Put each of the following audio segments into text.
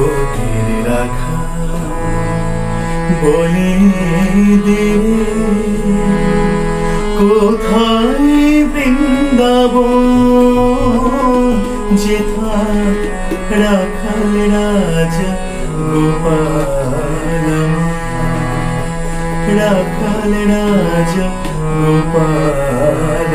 ফকির রাখা বলে দিয়ে কোথায় বৃন্দাব যেথা রাখাল রাজা গোপাল রাখাল রাজা গোপাল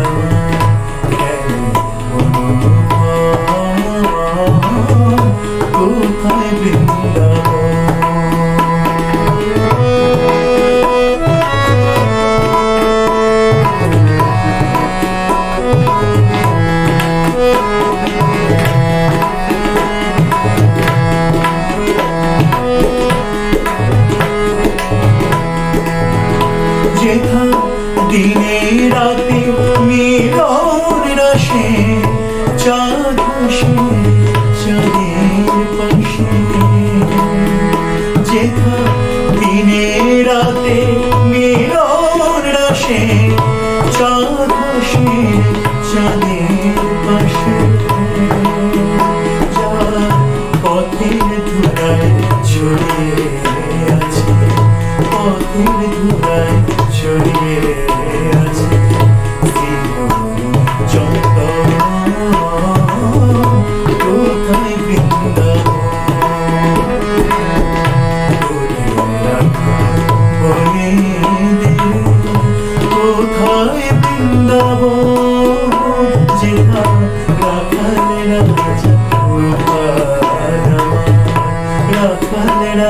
দিনের राखलेला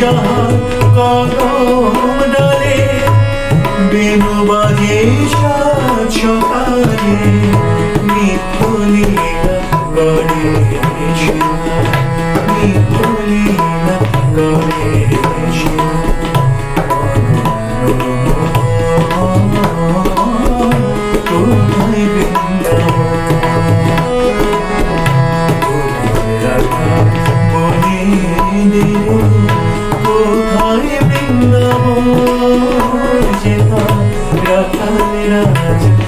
যাহা কদম ডালে বেনু বাজে সাত সকালে। Oh